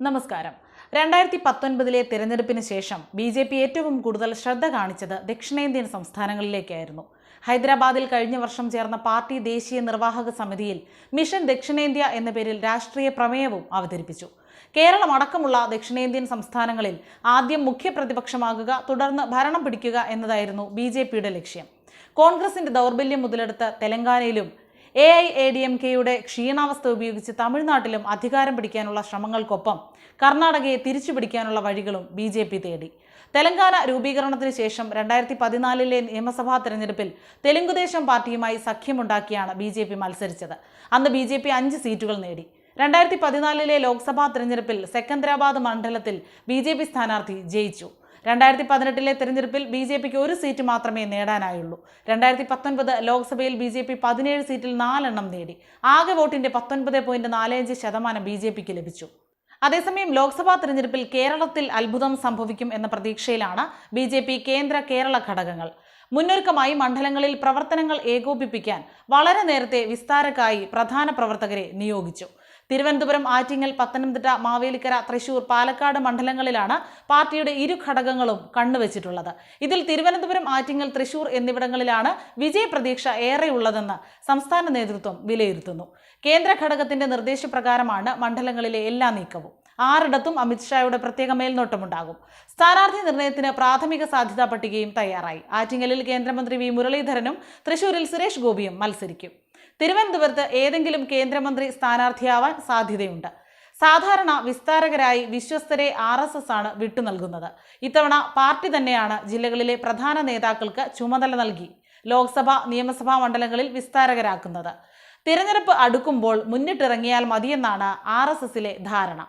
നമസ്കാരം. രണ്ടായിരത്തി പത്തൊൻപതിലെ തിരഞ്ഞെടുപ്പിന് ശേഷം ബി ജെ പി ഏറ്റവും കൂടുതൽ ശ്രദ്ധ കാണിച്ചത് ദക്ഷിണേന്ത്യൻ സംസ്ഥാനങ്ങളിലേക്കായിരുന്നു. ഹൈദരാബാദിൽ കഴിഞ്ഞ വർഷം ചേർന്ന പാർട്ടി ദേശീയ നിർവാഹക സമിതിയിൽ മിഷൻ ദക്ഷിണേന്ത്യ എന്ന പേരിൽ രാഷ്ട്രീയ പ്രമേയവും അവതരിപ്പിച്ചു. കേരളം അടക്കമുള്ള ദക്ഷിണേന്ത്യൻ സംസ്ഥാനങ്ങളിൽ ആദ്യം മുഖ്യ പ്രതിപക്ഷമാകുക തുടർന്ന് ഭരണം പിടിക്കുക എന്നതായിരുന്നു ബി ലക്ഷ്യം. കോൺഗ്രസിന്റെ ദൗർബല്യം മുതലെടുത്ത് തെലങ്കാനയിലും A I A D M കെയുടെ ക്ഷീണാവസ്ഥ ഉപയോഗിച്ച് തമിഴ്നാട്ടിലും അധികാരം പിടിക്കാനുള്ള ശ്രമങ്ങൾക്കൊപ്പം കർണാടകയെ തിരിച്ചു പിടിക്കാനുള്ള വഴികളും ബി ജെ പി തേടി. തെലങ്കാന രൂപീകരണത്തിന് ശേഷം രണ്ടായിരത്തി പതിനാലിലെ നിയമസഭാ തെരഞ്ഞെടുപ്പിൽ തെലുങ്കുദേശം പാർട്ടിയുമായി സഖ്യമുണ്ടാക്കിയാണ് ബി ജെ പി മത്സരിച്ചത്. അന്ന് ബി ജെ പി അഞ്ച് സീറ്റുകൾ നേടി. രണ്ടായിരത്തി പതിനാലിലെ ലോക്സഭാ തെരഞ്ഞെടുപ്പിൽ സെക്കന്ദരാബാദ് മണ്ഡലത്തിൽ ബി ജെ പി സ്ഥാനാർത്ഥി ജയിച്ചു. രണ്ടായിരത്തി പതിനെട്ടിലെ തെരഞ്ഞെടുപ്പിൽ ബി ജെ പിക്ക് ഒരു സീറ്റ് മാത്രമേ നേടാനായുള്ളൂ. രണ്ടായിരത്തി പത്തൊൻപത് ലോക്സഭയിൽ ബി ജെ പി പതിനേഴ് സീറ്റിൽ നാലെണ്ണം നേടി. ആകെ വോട്ടിന്റെ പത്തൊൻപത് പോയിന്റ് നാലഞ്ച് ശതമാനം ബി ജെ പിക്ക് ലഭിച്ചു. അതേസമയം ലോക്സഭാ തെരഞ്ഞെടുപ്പിൽ കേരളത്തിൽ അത്ഭുതം സംഭവിക്കും എന്ന പ്രതീക്ഷയിലാണ് ബി ജെ പി കേന്ദ്ര കേരള ഘടകങ്ങൾ. മുന്നൊരുക്കമായി മണ്ഡലങ്ങളിൽ പ്രവർത്തനങ്ങൾ ഏകോപിപ്പിക്കാൻ വളരെ നേരത്തെ വിസ്താരക്കായി പ്രധാന പ്രവർത്തകരെ നിയോഗിച്ചു. തിരുവനന്തപുരം ആറ്റിങ്ങൽ പത്തനംതിട്ട മാവേലിക്കര തൃശൂർ പാലക്കാട് മണ്ഡലങ്ങളിലാണ് പാർട്ടിയുടെ ഇരു ഘടകങ്ങളും കണ്ണുവച്ചിട്ടുള്ളത്. ഇതിൽ തിരുവനന്തപുരം ആറ്റിങ്ങൽ തൃശൂർ എന്നിവിടങ്ങളിലാണ് വിജയപ്രതീക്ഷ ഏറെയുള്ളതെന്ന് സംസ്ഥാന നേതൃത്വം വിലയിരുത്തുന്നു. കേന്ദ്ര ഘടകത്തിന്റെ നിർദ്ദേശപ്രകാരമാണ് മണ്ഡലങ്ങളിലെ എല്ലാ നീക്കവും. ആറിടത്തും അമിത്ഷായുടെ പ്രത്യേക മേൽനോട്ടമുണ്ടാകും. സ്ഥാനാർത്ഥി നിർണയത്തിന് പ്രാഥമിക സാധ്യതാ പട്ടികയും തയ്യാറായി. ആറ്റിങ്ങലിൽ കേന്ദ്രമന്ത്രി വി മുരളീധരനും തൃശൂരിൽ സുരേഷ് ഗോപിയും മത്സരിക്കും. തിരുവനന്തപുരത്ത് ഏതെങ്കിലും കേന്ദ്രമന്ത്രി സ്ഥാനാർത്ഥിയാവാൻ സാധ്യതയുണ്ട്. സാധാരണ വിസ്താരകരായി വിശ്വസ്തരെ ആർ എസ് എസ് ആണ് വിട്ടു നൽകുന്നത്. ഇത്തവണ പാർട്ടി തന്നെയാണ് ജില്ലകളിലെ പ്രധാന നേതാക്കൾക്ക് ചുമതല നൽകി ലോക്സഭ നിയമസഭാ മണ്ഡലങ്ങളിൽ വിസ്താരകരാക്കുന്നത്. തിരഞ്ഞെടുപ്പ് അടുക്കുമ്പോൾ മുന്നിട്ടിറങ്ങിയാൽ മതിയെന്നാണ് ആർ എസ് എസിലെ ധാരണ.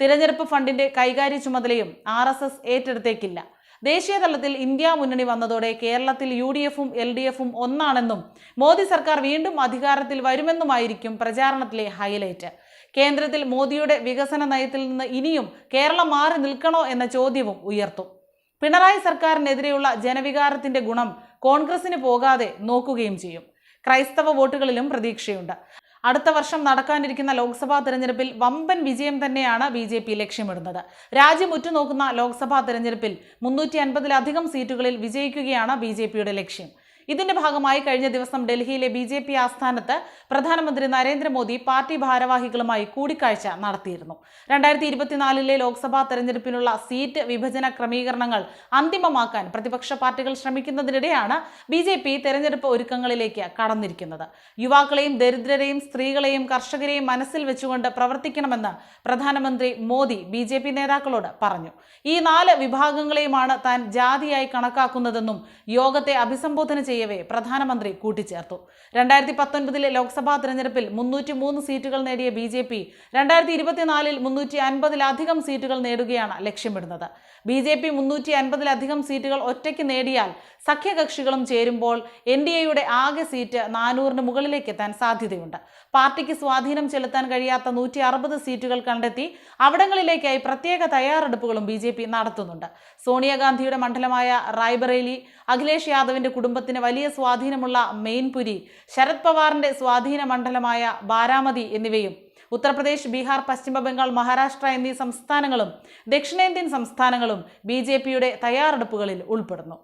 തിരഞ്ഞെടുപ്പ് ഫണ്ടിന്റെ കൈകാര്യ ചുമതലയും ആർ എസ് എസ് ഏറ്റെടുത്തേക്കില്ല. ദേശീയ തലത്തിൽ ഇന്ത്യ മുന്നണി വന്നതോടെ കേരളത്തിൽ യു ഡി എഫും എൽ ഡി എഫും ഒന്നാണെന്നും മോദി സർക്കാർ വീണ്ടും അധികാരത്തിൽ വരുമെന്നുമായിരിക്കും പ്രചാരണത്തിലെ ഹൈലൈറ്റ്. കേന്ദ്രത്തിൽ മോദിയുടെ വികസന നയത്തിൽ നിന്ന് ഇനിയും കേരളം മാറി നിൽക്കണോ എന്ന ചോദ്യവും ഉയർത്തും. പിണറായി സർക്കാരിനെതിരെയുള്ള ജനവികാരത്തിന്റെ ഗുണം കോൺഗ്രസിന് പോകാതെ നോക്കുകയും ചെയ്യും. ക്രൈസ്തവ വോട്ടുകളിലും പ്രതീക്ഷയുണ്ട്. അടുത്ത വർഷം നടക്കാനിരിക്കുന്ന ലോക്സഭാ തെരഞ്ഞെടുപ്പിൽ വമ്പൻ വിജയം തന്നെയാണ് ബി ജെ പി ലക്ഷ്യമിടുന്നത്. രാജ്യം ഉറ്റുനോക്കുന്ന ലോക്സഭാ തെരഞ്ഞെടുപ്പിൽ മുന്നൂറ്റി അൻപതിലധികം സീറ്റുകളിൽ വിജയിക്കുകയാണ് ബി ജെ പിയുടെ ലക്ഷ്യം. ഇതിന്റെ ഭാഗമായി കഴിഞ്ഞ ദിവസം ഡൽഹിയിലെ ബി ജെ പി ആസ്ഥാനത്ത് പ്രധാനമന്ത്രി നരേന്ദ്രമോദി പാർട്ടി ഭാരവാഹികളുമായി കൂടിക്കാഴ്ച നടത്തിയിരുന്നു. രണ്ടായിരത്തി ഇരുപത്തിനാലിലെ ലോക്സഭാ തെരഞ്ഞെടുപ്പിനുള്ള സീറ്റ് വിഭജന ക്രമീകരണങ്ങൾ അന്തിമമാക്കാൻ പ്രതിപക്ഷ പാർട്ടികൾ ശ്രമിക്കുന്നതിനിടെയാണ് ബി ജെ പി തെരഞ്ഞെടുപ്പ് ഒരുക്കങ്ങളിലേക്ക് കടന്നിരിക്കുന്നത്. യുവാക്കളെയും ദരിദ്രരെയും സ്ത്രീകളെയും കർഷകരെയും മനസ്സിൽ വെച്ചുകൊണ്ട് പ്രവർത്തിക്കണമെന്ന് പ്രധാനമന്ത്രി മോദി ബി ജെ പി നേതാക്കളോട് പറഞ്ഞു. ഈ നാല് വിഭാഗങ്ങളെയുമാണ് താൻ ജാതിയായി കണക്കാക്കുന്നതെന്നും യോഗത്തെ അഭിസംബോധന ചെയ്യവേ പ്രധാനമന്ത്രി കൂട്ടിച്ചേർത്തു. രണ്ടായിരത്തി പത്തൊൻപതിലെ ലോക്സഭാ തെരഞ്ഞെടുപ്പിൽ മുന്നൂറ്റി മൂന്ന് സീറ്റുകൾ നേടിയ ബി ജെ പി രണ്ടായിരത്തി ഇരുപത്തിനാലിൽ മുന്നൂറ്റി അൻപതിലധികം സീറ്റുകൾ നേടുകയാണ് ലക്ഷ്യമിടുന്നത്. ബി ജെ പി മുന്നൂറ്റി അൻപതിലധികം സീറ്റുകൾ ഒറ്റയ്ക്ക് നേടിയാൽ സഖ്യകക്ഷികളും ചേരുമ്പോൾ എൻ ഡി എയുടെ ആകെ സീറ്റ് നാനൂറിന് മുകളിലേക്ക് എത്താൻ സാധ്യതയുണ്ട്. പാർട്ടിക്ക് സ്വാധീനം ചെലുത്താൻ കഴിയാത്ത നൂറ്റി അറുപത് സീറ്റുകൾ കണ്ടെത്തി അവിടങ്ങളിലേക്കായി പ്രത്യേക തയ്യാറെടുപ്പുകളും ബി ജെ പി നടത്തുന്നുണ്ട്. സോണിയാഗാന്ധിയുടെ മണ്ഡലമായ റായ്ബറേലി അഖിലേഷ് യാദവിന്റെ കുടുംബത്തിന് വലിയ സ്വാധീനമുള്ള മെയിൻപുരി ശരത് പവാറിന്റെ സ്വാധീന മണ്ഡലമായ ബാരാമതി എന്നിവയും ഉത്തർപ്രദേശ് ബീഹാർ പശ്ചിമ ബംഗാൾ മഹാരാഷ്ട്ര എന്നീ സംസ്ഥാനങ്ങളും ദക്ഷിണേന്ത്യൻ സംസ്ഥാനങ്ങളും ബി തയ്യാറെടുപ്പുകളിൽ ഉൾപ്പെടുന്നു.